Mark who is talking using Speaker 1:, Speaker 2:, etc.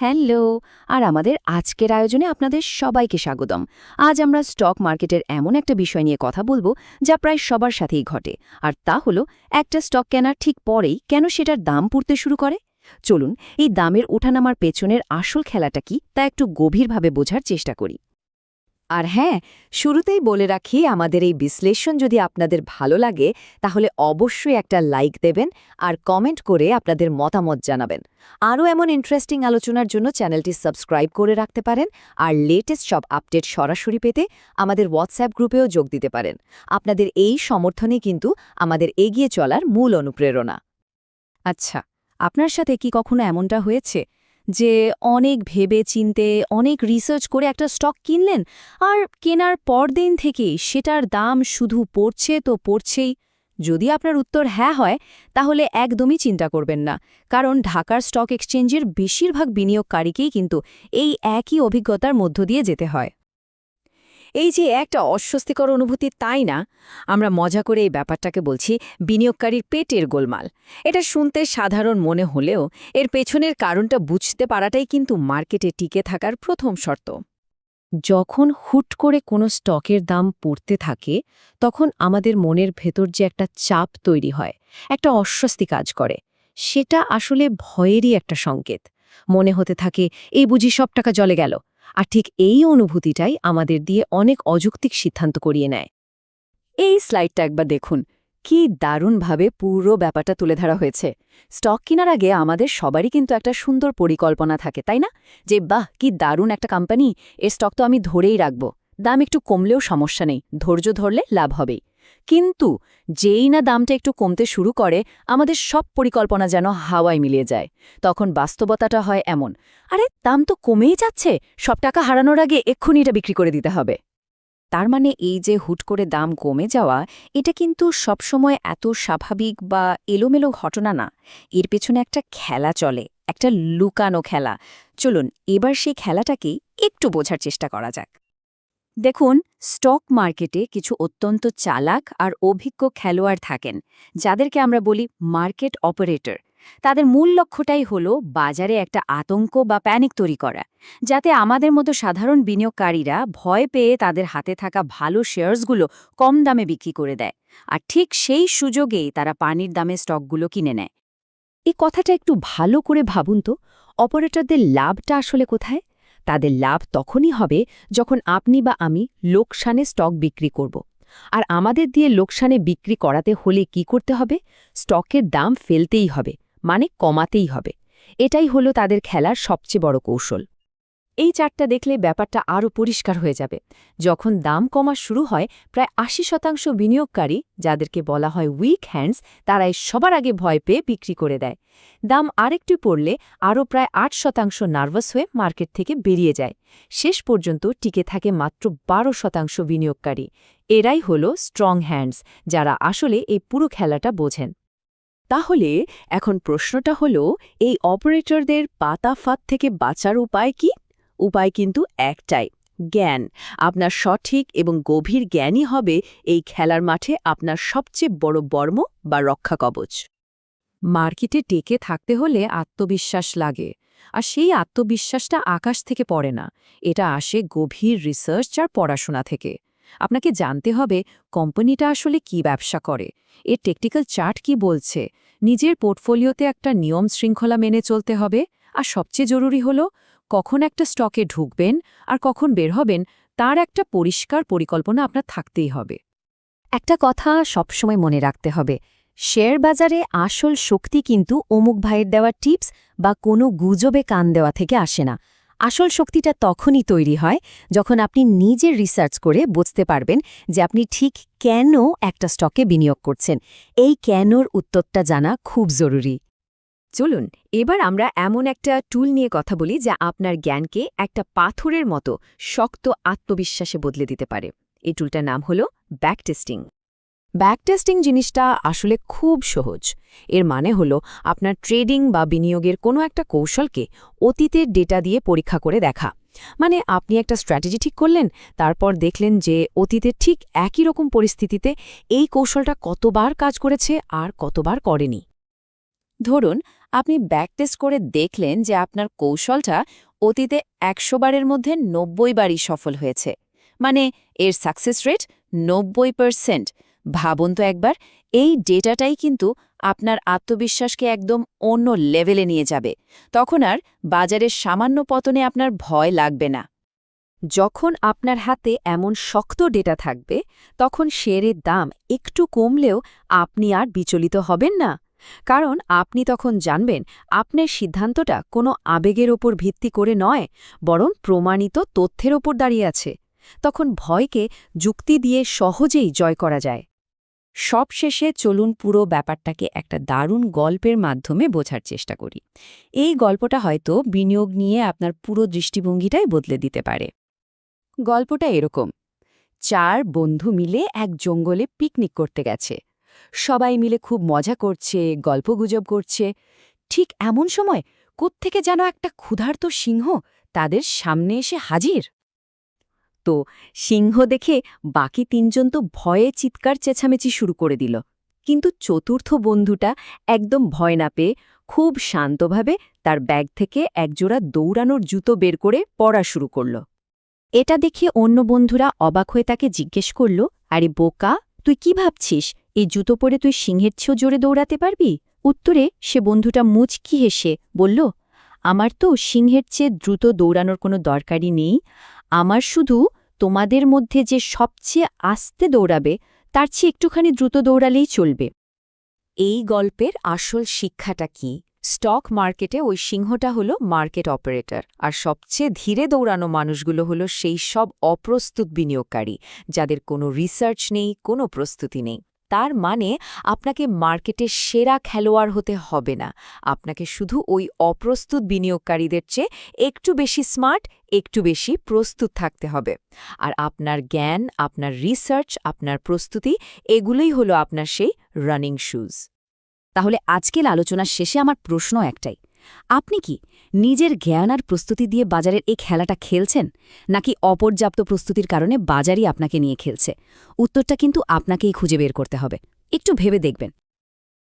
Speaker 1: Hello, আর আমাদের আজকের আয়োজনে আপনাদের সবাইকে স্বাগতম। আজ আমরা স্টক মার্কেটের এমন একটা বিষয় নিয়ে কথা বলব যা প্রায় সবার সাথেই ঘটে। আর তা হলো, একটা স্টক কেনার ঠিক পরেই কেন সেটার দাম পড়তে শুরু করে? চলুন, এই দামের ওঠানামার পেছনের আসল খেলাটা কি তা একটু গভীরভাবে বোঝার চেষ্টা করি।
Speaker 2: আর হ্যাঁ শুরুতেই বলে রাখি, আমাদের এই বিশ্লেষণ যদি আপনাদের ভালো লাগে, তাহলে অবশ্যই একটা লাইক দেবেন আর কমেন্ট করে আপনাদের মতামত জানাবেন। আরও এমন ইন্টারেস্টিং আলোচনার জন্য চ্যানেলটি সাবস্ক্রাইব করে রাখতে পারেন আর লেটেস্ট সব আপডেট সরাসরি পেতে আমাদের হোয়াটসঅ্যাপ গ্রুপেও যোগ দিতে পারেন। আপনাদের এই সমর্থনই কিন্তু আমাদের এগিয়ে চলার মূল অনুপ্রেরণা।
Speaker 1: আচ্ছা আপনার সাথে কি কখনো এমনটা হয়েছে? যে অনেক ভেবে চিনতে অনেক রিসার্চ করে একটা স্টক কিনলেন আর কেনার পরদিন থেকে সেটার দাম শুধু পড়ছে তো পড়ছেই। যদি আপনার উত্তর হ্যাঁ হয়, তাহলে একদমই চিন্তা করবেন না, কারণ ঢাকার স্টক এক্সচেঞ্জের বেশিরভাগ বিনিয়োগকারীকেই কিন্তু এই একই অভিজ্ঞতার মধ্য দিয়ে যেতে হয়।
Speaker 2: এই যে একটা অস্বস্তিকর অনুভূতি তাই না? আমরা মজা করে এই ব্যাপারটাকে বলছি বিনিয়োগকারীর পেটের গোলমাল। এটা শুনতে সাধারণ মনে হলেও এর পেছনের কারণটা বুঝতে পারাটাই কিন্তু মার্কেটে টিকে থাকার প্রথম শর্ত।
Speaker 1: যখন হুট করে কোনো স্টকের দাম পড়তে থাকে, তখন আমাদের মনের ভেতর যে একটা চাপ তৈরি হয়, একটা অস্বস্তি কাজ করে। সেটা আসলে ভয়েরই একটা সংকেত। মনে হতে থাকে, এই বুঝি সব টাকা জলে গেল। আর ঠিক এই অনুভূতিটাই আমাদের দিয়ে অনেক অযৌক্তিক সিদ্ধান্ত করিয়ে নেয়।
Speaker 2: এই স্লাইডটা একবার দেখুন। কি দারুণভাবে পুরো ব্যাপারটা তুলে ধরা হয়েছে। স্টক কেনার আগে আমাদের সবারই কিন্তু একটা সুন্দর পরিকল্পনা থাকে, তাই না? যে, বাহ, কি দারুণ একটা কোম্পানি এর স্টক তো আমি ধরেই রাখব। দাম একটু কমলেও সমস্যা নেই, ধৈর্য ধরলে লাভ হবেই। কিন্তু যেই না দামটা একটু কমতে শুরু করে, আমাদের সব পরিকল্পনা যেন হাওয়ায় মিলিয়ে যায়। তখন বাস্তবতাটা হয় এমন, আরে, দাম তো কমেই যাচ্ছে, সব টাকা হারানোর আগে এক্ষুনি এটা বিক্রি করে দিতে হবে।
Speaker 1: তার মানে এই যে হুট করে দাম কমে যাওয়া, এটা কিন্তু সবসময় এত স্বাভাবিক বা এলোমেলো ঘটনা না। এর পেছনে একটা খেলা চলে, একটা লুকানো খেলা। চলুন, এবার সেই খেলাটাকেই একটু বোঝার চেষ্টা করা যাক।
Speaker 2: দেখুন স্টক মার্কেটে কিছু অত্যন্ত চালাক আর অভিজ্ঞ খেলোয়াড় থাকেন, যাদেরকে আমরা বলি মার্কেট অপারেটর তাদের মূল লক্ষ্যটাই হল বাজারে একটা আতঙ্ক বা প্যানিক তৈরি করা, যাতে আমাদের মতো সাধারণ বিনিয়োগকারীরা ভয় পেয়ে তাদের হাতে থাকা ভালো শেয়ার্সগুলো কম দামে বিক্রি করে দেয়, আর ঠিক সেই সুযোগেই তারা পানির দামে স্টকগুলো কিনে নেয়।
Speaker 1: এই কথাটা একটু ভালো করে ভাবুন তো অপারেটরদের লাভটা আসলে কোথায়? তাদের লাভ তখনই হবে যখন আপনি বা আমি লোকসানে স্টক বিক্রি করব। আর আমাদের দিয়ে লোকসানে বিক্রি করাতে হলে কি করতে হবে? স্টকের দাম ফেলতেই হবে মানে কমাতেই হবে। এটাই হলো তাদের খেলার সবচেয়ে বড় কৌশল। এই চারটা দেখলে ব্যাপারটা আরও পরিষ্কার হয়ে যাবে। যখন দাম কমা শুরু হয়, প্রায় আশি শতাংশ বিনিয়োগকারী, যাদেরকে বলা হয় উইক হ্যান্ডস তারাই সবার আগে ভয় পেয়ে বিক্রি করে দেয়। দাম আরেকটু পড়লে আরও প্রায় আট শতাংশ নার্ভাস হয়ে মার্কেট থেকে বেরিয়ে যায়। শেষ পর্যন্ত টিকে থাকে মাত্র বারো শতাংশ বিনিয়োগকারী। এরাই হল স্ট্রং হ্যান্ডস যারা আসলে এই পুরো খেলাটা বোঝেন। তাহলে এখন প্রশ্নটা হল, এই অপারেটরদের পাতা পাতাফাত থেকে বাঁচার উপায় কি? উপায় কিন্তু একটাই, জ্ঞান। আপনার সঠিক এবং গভীর জ্ঞানই হবে এই খেলার মাঠে আপনার সবচেয়ে বড় বর্ম বা রক্ষা কবচ। মার্কেটে টেকে থাকতে হলে আত্মবিশ্বাস লাগে, আর সেই আত্মবিশ্বাসটা আকাশ থেকে পড়ে না। এটা আসে গভীর রিসার্চ আর পড়াশোনা থেকে। আপনাকে জানতে হবে কোম্পানিটা আসলে কি ব্যবসা করে। এর টেকনিক্যাল চার্ট কি বলছে? নিজের পোর্টফোলিওতে একটা নিয়ম শৃঙ্খলা মেনে চলতে হবে, আর সবচেয়ে জরুরি হলো কখন একটা স্টকে ঢুকবেন আর কখন বের হবেন, তার একটা পরিষ্কার পরিকল্পনা আপনার থাকতেই হবে।
Speaker 2: একটা কথা সবসময় মনে রাখতে হবে, শেয়ার বাজারে আসল শক্তি কিন্তু অমুক ভাইয়ের দেওয়া টিপস বা কোনো গুজবে কান দেওয়া থেকে আসে না। আসল শক্তিটা তখনই তৈরি হয় যখন আপনি নিজের রিসার্চ করে বুঝতে পারবেন যে আপনি ঠিক কেন একটা স্টকে বিনিয়োগ করছেন। এই কেনর উত্তরটা জানা খুব জরুরি। চলুন, এবার আমরা এমন একটা টুল নিয়ে কথা বলি যা আপনার জ্ঞানকে একটা পাথরের মতো শক্ত আত্মবিশ্বাসে বদলে দিতে পারে। এই টুলটার নাম হল ব্যাকটেস্টিং ব্যাকটেস্টিং জিনিসটা আসলে খুব সহজ। এর মানে হলো আপনার ট্রেডিং বা বিনিয়োগের কোনো একটা কৌশলকে অতীতের ডেটা দিয়ে পরীক্ষা করে দেখা। মানে আপনি একটা স্ট্র্যাটেজি ঠিক করলেন, তারপর দেখলেন যে অতীতের ঠিক একই রকম পরিস্থিতিতে এই কৌশলটা কতবার কাজ করেছে আর কতবার করেনি। ধরুন আপনি ব্যাক টেস্ট করে দেখলেন যে আপনার কৌশলটা অতীতে একশো বারের মধ্যে নব্বই বারই সফল হয়েছে। মানে এর সাকসেস রেট নব্বই পারসেন্ট ভাবুন তো একবার, এই ডেটাটাই কিন্তু আপনার আত্মবিশ্বাসকে একদম অন্য লেভেলে নিয়ে যাবে। তখন আর বাজারের সামান্য পতনে আপনার ভয় লাগবে না।
Speaker 1: যখন আপনার হাতে এমন শক্ত ডেটা থাকবে, তখন শেয়ারের দাম একটু কমলেও আপনি আর বিচলিত হবেন না। কারণ আপনি তখন জানবেন আপনার সিদ্ধান্তটা কোনো আবেগের ওপর ভিত্তি করে নয়, বরং প্রমাণিত তথ্যের ওপর দাঁড়িয়ে আছে। তখন ভয়কে যুক্তি দিয়ে সহজেই জয় করা যায়।
Speaker 2: সবশেষে চলুন পুরো ব্যাপারটাকে একটা দারুণ গল্পের মাধ্যমে বোঝার চেষ্টা করি। এই গল্পটা হয়তো বিনিয়োগ নিয়ে আপনার পুরো দৃষ্টিভঙ্গিটাই বদলে দিতে পারে। গল্পটা এরকম। চার বন্ধু মিলে এক জঙ্গলে পিকনিক করতে গেছে। সবাই মিলে খুব মজা করছে গল্পগুজব করছে। ঠিক এমন সময় কোত্থেকে যেন একটা ক্ষুধার্ত সিংহ তাদের সামনে এসে হাজির। তো সিংহ দেখে বাকি তিনজন তো ভয়ে চিৎকার চেঁচামেচি শুরু করে দিল। কিন্তু চতুর্থ বন্ধুটা একদম ভয় না পেয়ে খুব শান্তভাবে তার ব্যাগ থেকে একজোড়া দৌড়ানোর জুতো বের করে পড়া শুরু করল। এটা দেখে অন্য বন্ধুরা অবাক হয়ে তাকে জিজ্ঞেস করল, আরে বোকা, তুই কি ভাবছিস? এই জুতো পরে তুই সিংহের চেয়েও জোরে দৌড়াতে পারবি? উত্তরে, সে বন্ধুটা মুচকি হেসে বলল, আমার তো সিংহের চেয়ে দ্রুত দৌড়ানোর কোনো দরকারই নেই। আমার শুধু তোমাদের মধ্যে যে সবচেয়ে আস্তে দৌড়াবে, তার চেয়ে একটুখানি দ্রুত দৌড়ালেই চলবে। এই গল্পের আসল শিক্ষাটা কি? স্টক মার্কেটে ওই সিংহটা হলো মার্কেট অপারেটর, আর সবচেয়ে ধীরে দৌড়ানো মানুষগুলো হলো সেই সব অপ্রস্তুত বিনিয়োগকারী, যাদের কোনো রিসার্চ নেই, কোনো প্রস্তুতি নেই। তার মানে আপনাকে মার্কেটের সেরা খেলোয়াড় হতে হবে না। আপনাকে শুধু ওই অপ্রস্তুত বিনিয়োগকারীদের চেয়ে একটু বেশি স্মার্ট একটু বেশি প্রস্তুত থাকতে হবে। আর আপনার জ্ঞান, আপনার রিসার্চ আপনার প্রস্তুতি, এগুলোই হলো আপনার সেই রানিং শুজ তাহলে আজকের আলোচনার শেষে আমার প্রশ্ন একটাই। আপনি কি নিজের জ্ঞান আর প্রস্তুতি দিয়ে বাজারের এই খেলাটা খেলছেন? নাকি অপর্যাপ্ত প্রস্তুতির কারণে বাজারই আপনাকে নিয়ে খেলছে? উত্তরটা কিন্তু আপনাকেই খুঁজে বের করতে হবে। একটু ভেবে দেখবেন।